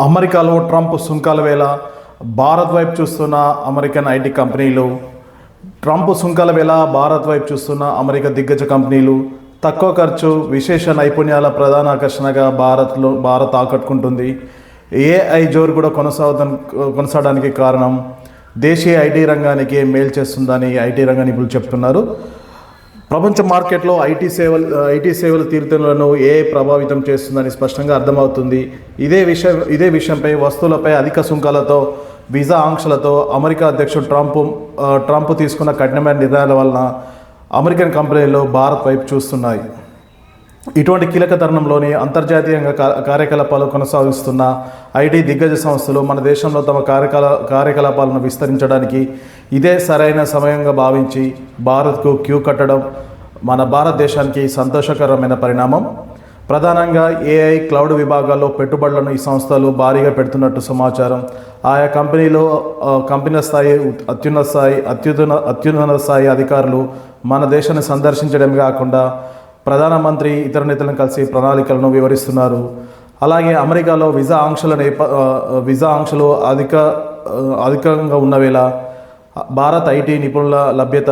అమెరికాలో ట్రంప్ సుంకాల వేళ భారత్ వైపు చూస్తున్న అమెరికన్ ఐటీ కంపెనీలు ట్రంప్ సుంకాల వేళ భారత్ వైపు చూస్తున్న అమెరికా దిగ్గజ కంపెనీలు తక్కువ ఖర్చు విశేష నైపుణ్యాల ప్రధాన ఆకర్షణగా భారత్లో భారత్ ఆకట్టుకుంటుంది. ఏఐ జోరు కూడా కొనసాగుతా కొనసాగడానికి కారణం దేశీయ ఐటీ రంగానికి మేలు చేస్తుందని ఐటీ రంగ నిపుణులు చెప్తున్నారు. ప్రపంచ మార్కెట్లో ఐటీ సేవలు ఐటీ సేవల తీరుతెన్నులను ఏ ప్రభావితం చేస్తుందని స్పష్టంగా అర్థమవుతుంది. ఇదే విషయం ఇదే విషయంపై వస్తువులపై అధిక సుంకాలతో వీసా ఆంక్షలతో అమెరికా అధ్యక్షుడు ట్రంప్ ట్రంప్ తీసుకున్న కఠినమైన నిర్ణయాల వలన అమెరికన్ కంపెనీలు భారత్ వైపు చూస్తున్నాయి. ఇటువంటి కీలక తరుణంలోని అంతర్జాతీయంగా కార్యకలాపాలు కొనసాగిస్తున్న ఐటీ దిగ్గజ సంస్థలు మన దేశంలో తమ కార్యకలా కార్యకలాపాలను విస్తరించడానికి ఇదే సరైన సమయంగా భావించి భారత్కు క్యూ కట్టడం మన భారతదేశానికి సంతోషకరమైన పరిణామం. ప్రధానంగా ఏఐ క్లౌడ్ విభాగాల్లో పెట్టుబడులను ఈ సంస్థలు భారీగా పెడుతున్నట్టు సమాచారం. ఆయా కంపెనీలో కంపెనీల కంపెనీ స్థాయి అత్యున్నత స్థాయి అత్యున్నత అత్యున్నత స్థాయి అధికారులు మన దేశాన్ని సందర్శించడమే కాకుండా ప్రధానమంత్రి ఇతర నేతలను కలిసి ప్రణాళికలను వివరిస్తున్నారు. అలాగే అమెరికాలో విజా ఆంక్షల నేప విజా ఆంక్షలు అధిక అధికంగా ఉన్న వేళ భారత్ ఐటీ నిపుణుల లభ్యత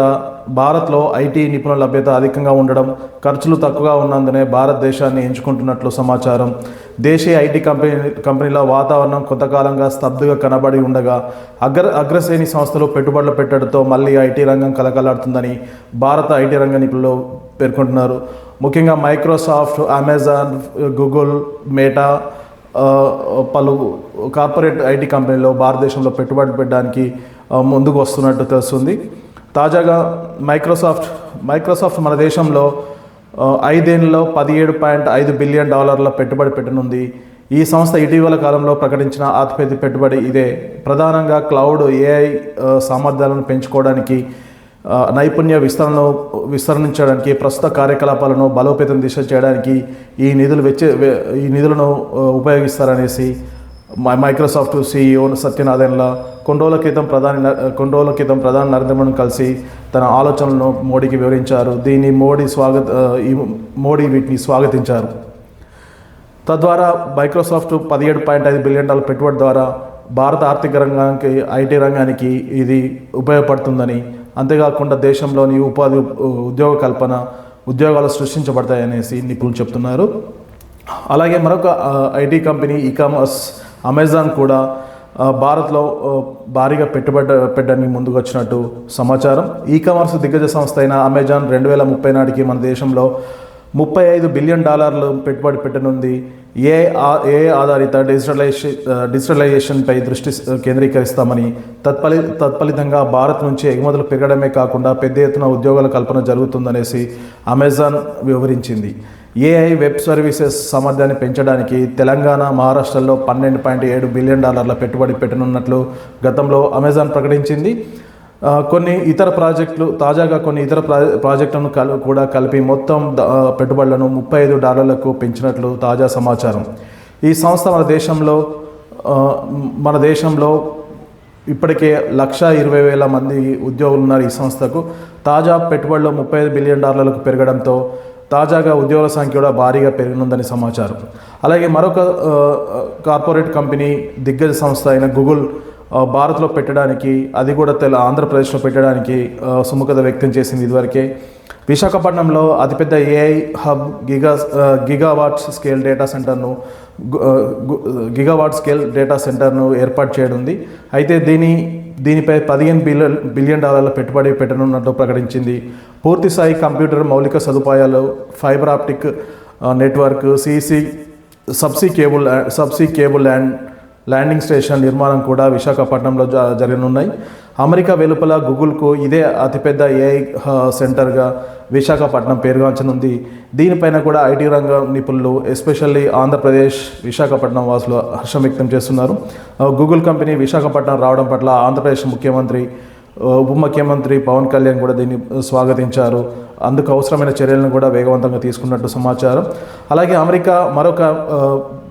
భారత్లో ఐటీ నిపుణుల లభ్యత అధికంగా ఉండడం ఖర్చులు తక్కువగా ఉన్నందునే భారతదేశాన్ని ఎంచుకుంటున్నట్లు సమాచారం. దేశీయ ఐటీ కంపెనీ కంపెనీల వాతావరణం కొంతకాలంగా స్తబ్దుగా కనబడి ఉండగా అగ్ర అగ్రశ్రేణి సంస్థలు పెట్టుబడులు పెట్టడంతో మళ్ళీ ఐటీ రంగం కలకలాడుతుందని భారత ఐటీ రంగ నిపుణులు పేర్కొంటున్నారు. ముఖ్యంగా మైక్రోసాఫ్ట్ అమెజాన్ గూగుల్ మేటా పలు కార్పొరేట్ ఐటీ కంపెనీలో భారతదేశంలో పెట్టుబడి పెట్టడానికి ముందుకు వస్తున్నట్టు తెలుస్తుంది. తాజాగా మైక్రోసాఫ్ట్ మైక్రోసాఫ్ట్ మన దేశంలో ఆ, ఐదేళ్ళలో పదిహేడు పాయింట్ ఐదు బిలియన్ డాలర్ల పెట్టుబడి పెట్టనుంది. ఈ సంస్థ ఇటీవల కాలంలో ప్రకటించిన అతిపెద్ద పెట్టుబడి ఇదే. ప్రధానంగా క్లౌడ్ ఏఐ సామర్థ్యాలను పెంచుకోవడానికి నైపుణ్య విస్తరణను విస్తరించడానికి ప్రస్తుత కార్యకలాపాలను బలోపేతం దిశ చేయడానికి ఈ నిధులు వెచ్చే వె- ఈ నిధులను ఉపయోగిస్తారనేసి మైక్రోసాఫ్ట్ సీఈఓ సత్యనారాయణల కొన్ని రోజుల క్రితం ప్రధాని న- కొన్ని రోజుల క్రితం ప్రధాని నరేంద్ర మోడీని కలిసి తన ఆలోచనలను మోడీకి వివరించారు. దీన్ని మోడీ స్వాగత ఈ మోడీ వీటిని స్వాగతించారు. తద్వారా మైక్రోసాఫ్ట్ పదిహేడు పాయింట్ ఐదు బిలియన్ డాలర్ పెట్టుబడి ద్వారా భారత ఆర్థిక రంగానికి ఐటీ రంగానికి ఇది ఉపయోగపడుతుందని అంతేకాకుండా దేశంలోని ఉపాధి ఉద్యోగ కల్పన ఉద్యోగాలు సృష్టించబడతాయనేసి నిపుణులు చెప్తున్నారు. అలాగే మరొక IT company e commerce Amazon కూడా భారత్లో భారీగా పెట్టుబడి పెట్టడానికి ముందుకు వచ్చినట్టు సమాచారం. ఈ కామర్స్ దిగ్గజ సంస్థ అయిన అమెజాన్ రెండు వేల ముప్పై నాటికి మన దేశంలో ముప్పై ఐదు బిలియన్ డాలర్లు పెట్టుబడి పెట్టనుంది. ఏ ఏ ఆధారిత డిజిటలైజే డిజిటలైజేషన్పై దృష్టి కేంద్రీకరిస్తామని తత్ఫలి తత్ఫలితంగా భారత్ నుంచి ఎగుమతులు పెరగడమే కాకుండా పెద్ద ఎత్తున ఉద్యోగాల కల్పన జరుగుతుందనేసి అమెజాన్ వివరించింది. ఏఐ వెబ్ సర్వీసెస్ సామర్థ్యాన్ని పెంచడానికి తెలంగాణ మహారాష్ట్రలో పన్నెండు పాయింట్ ఏడు బిలియన్ డాలర్ల పెట్టుబడి పెట్టనున్నట్లు గతంలో అమెజాన్ ప్రకటించింది. కొన్ని ఇతర ప్రాజెక్టులు తాజాగా కొన్ని ఇతర ప్రా ప్రాజెక్టులను కల్ కూడా కలిపి మొత్తం పెట్టుబడులను ముప్పై ఐదు డాలర్లకు పెంచినట్లు తాజా సమాచారం. ఈ సంస్థ మన దేశంలో మన దేశంలో ఇప్పటికే లక్ష ఇరవై వేల మంది ఉద్యోగులు ఉన్నారు ఈ సంస్థకు. తాజా పెట్టుబడిలో ముప్పై ఐదు బిలియన్ డాలర్లకు పెరగడంతో తాజాగా ఉద్యోగుల సంఖ్య కూడా భారీగా పెరిగినుందని సమాచారం. అలాగే మరొక కార్పొరేట్ కంపెనీ దిగ్గజ సంస్థ అయిన గూగుల్ భారత్లో పెట్టడానికి అది కూడా తెల ఆంధ్రప్రదేశ్లో పెట్టడానికి సుముఖత వ్యక్తం చేసింది ఇదివరకే. విశాఖపట్నంలో అతిపెద్ద AI hub giga gigawatts gigawatt scale data సెంటర్ను గిగావాట్ స్కేల్ డేటా సెంటర్ను ఏర్పాటు చేయనుంది. అయితే దీని దీనిపై పదిహేను బిలియన్ బిలియన్ డాలర్ల పెట్టుబడి పెట్టనున్నట్టు ప్రకటించింది. పూర్తిస్థాయి కంప్యూటర్ మౌలిక సదుపాయాలు fibre optic network CC subsea cable subsea cable land landing station నిర్మాణం కూడా విశాఖపట్నంలో జ జరగనున్నాయి. అమెరికా వెలుపల గూగుల్కు ఇదే అతిపెద్ద ఏఐ హ, సెంటర్గా విశాఖపట్నం పేరుగాంచనుంది. దీనిపైన కూడా ఐటీ రంగం నిపుణులు ఎస్పెషల్లీ ఆంధ్రప్రదేశ్ విశాఖపట్నం వాసులు హర్షం వ్యక్తం చేస్తున్నారు. గూగుల్ కంపెనీ విశాఖపట్నం రావడం పట్ల ఆంధ్రప్రదేశ్ ముఖ్యమంత్రి ఉప ముఖ్యమంత్రి పవన్ కళ్యాణ్ కూడా దీన్ని స్వాగతించారు. అందుకు అవసరమైన చర్యలను కూడా వేగవంతంగా తీసుకున్నట్టు సమాచారం. అలాగే అమెరికా మరొక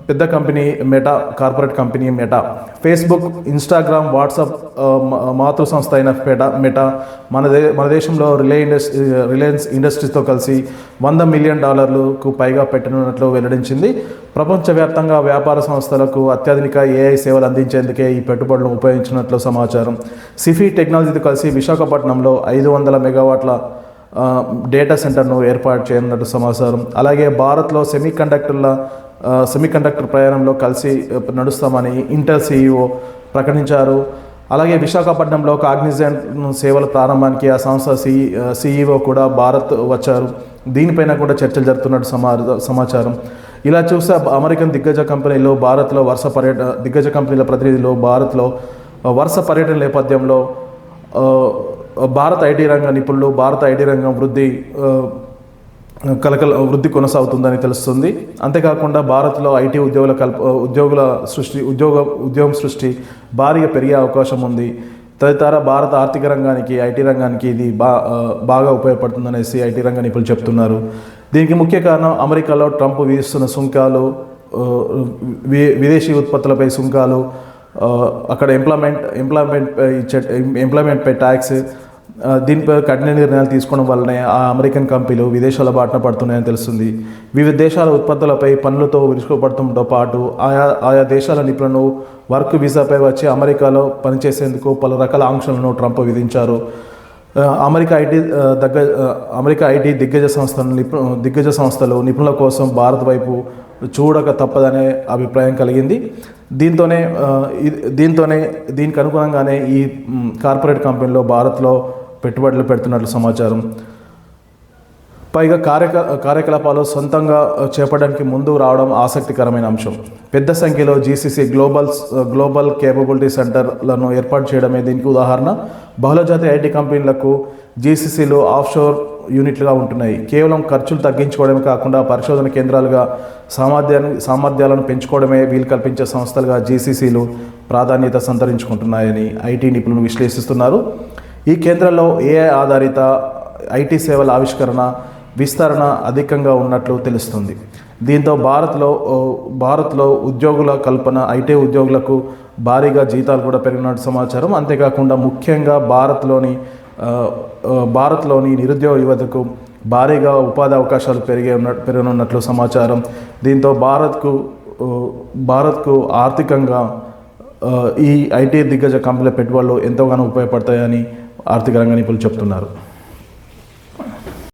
పెద్ద company Meta corporate company Meta Facebook Instagram WhatsApp మాతృ సంస్థ అయిన మెటా మెటా మన దే మన దేశంలో రిలే ఇండస్ట్రీ రిలయన్స్ ఇండస్ట్రీస్తో కలిసి వంద మిలియన్ డాలర్లకు పైగా పెట్టనున్నట్లు వెల్లడించింది. ప్రపంచవ్యాప్తంగా వ్యాపార సంస్థలకు అత్యాధునిక ఏఐ సేవలు అందించేందుకే ఈ పెట్టుబడులను ఉపయోగించినట్లు సమాచారం. సిఫీ టెక్నాలజీతో కలిసి విశాఖపట్నంలో ఐదు వందల మెగావాట్ల డేటా సెంటర్ను ఏర్పాటు చేయనున్నట్టు సమాచారం. అలాగే భారత్లో సెమీ కండక్టర్ల సెమీ కండక్టర్ ప్రయాణంలో కలిసి నడుస్తామని ఇంటర్ సీఈఓ ప్రకటించారు. అలాగే విశాఖపట్నంలో కాగ్నిజెంట్ సేవల ప్రారంభానికి ఆ సంస్థ సి సీఈఓ కూడా భారత్ వచ్చారు. దీనిపైన కూడా చర్చలు జరుగుతున్నట్టు సమా సమాచారం. ఇలా చూస్తే అమెరికన్ దిగ్గజ కంపెనీలు భారత్లో వరుస పర్యటన దిగ్గజ కంపెనీల ప్రతినిధులు భారత్లో వరుస పర్యటన నేపథ్యంలో భారత ఐటీ రంగ నిపుణులు భారత ఐటీ రంగం వృద్ధి కలకల వృద్ధి కొనసాగుతుందని తెలుస్తుంది. అంతేకాకుండా భారత్లో ఐటీ ఉద్యోగుల కల్ప ఉద్యోగుల సృష్టి ఉద్యోగ ఉద్యోగం సృష్టి భారీగా పెరిగే అవకాశం ఉంది. తదితర భారత ఆర్థిక రంగానికి ఐటీ రంగానికి ఇది బా బాగా ఉపయోగపడుతుందనేసి ఐటీ రంగ నిపుణులు చెప్తున్నారు. దీనికి ముఖ్య కారణం అమెరికాలో ట్రంప్ విధిస్తున్న సుంకాలు వి- విదేశీ ఉత్పత్తులపై సుంకాలు అక్కడ ఎంప్లాయ్మెంట్ ఎంప్లాయ్మెంట్ ఇచ్చే ఎంప్లాయ్మెంట్పై ట్యాక్స్ దీనిపై కఠిన నిర్ణయాలు తీసుకోవడం వల్లనే ఆ అమెరికన్ కంపెనీలు విదేశాల బాటన పడుతున్నాయని తెలుస్తుంది. వివిధ దేశాల ఉత్పత్తులపై పనులతో విరుచుకుపడటంతో పాటు ఆయా ఆయా దేశాల నిపుణులు వర్క్ వీసాపై వచ్చి అమెరికాలో పనిచేసేందుకు పలు రకాల ఆంక్షలను ట్రంప్ విధించారు. అమెరికా ఐటీ దగ్గ అమెరికా ఐటీ దిగ్గజ సంస్థలు నిపు దిగ్గజ సంస్థలు నిపుణుల కోసం భారత్ వైపు చూడక తప్పదనే అభిప్రాయం కలిగింది. దీంతోనే ఇది- దీంతోనే దీనికి అనుగుణంగానే ఈ కార్పొరేట్ కంపెనీలో భారత్లో పెట్టుబడులు పెడుతున్నట్లు సమాచారం. పైగా కార్యక కార్యకలాపాలు సొంతంగా చేపడానికి ముందు రావడం ఆసక్తికరమైన అంశం. పెద్ద సంఖ్యలో జీసీసీ గ్లోబల్ గ్లోబల్ కేపబిలిటీ సెంటర్లను ఏర్పాటు చేయడమే దీనికి ఉదాహరణ. బహుళజాతి ఐటీ కంపెనీలకు జీసీసీలు ఆఫ్షోర్ యూనిట్లుగా ఉంటున్నాయి. కేవలం ఖర్చులు తగ్గించుకోవడమే కాకుండా పరిశోధన కేంద్రాలుగా సామర్థ్యాన్ని సామర్థ్యాలను పెంచుకోవడమే వీలు కల్పించే సంస్థలుగా జీసీసీలు ప్రాధాన్యత సంతరించుకుంటున్నాయని ఐటీ నిపుణులు విశ్లేషిస్తున్నారు. ఈ కేంద్రంలో ఏఐ ఆధారిత ఐటీ సేవల ఆవిష్కరణ విస్తరణ అధికంగా ఉన్నట్లు తెలుస్తుంది. దీంతో భారత్లో భారత్లో ఉద్యోగుల కల్పన ఐటీ ఉద్యోగులకు భారీగా జీతాలు కూడా పెరిగినట్టు సమాచారం. అంతేకాకుండా ముఖ్యంగా భారత్లోని భారత్లోని నిరుద్యోగ యువతకు భారీగా ఉపాధి అవకాశాలు పెరిగే ఉన్న పెరగనున్నట్లు సమాచారం. దీంతో భారత్కు భారత్కు ఆర్థికంగా ఈ ఐటీ దిగ్గజ కంపెనీల పెట్టుబడులు ఎంతోగానో ఉపయోగపడతాయని ఆర్థిక రంగ నిపుణులు చెప్తున్నారు.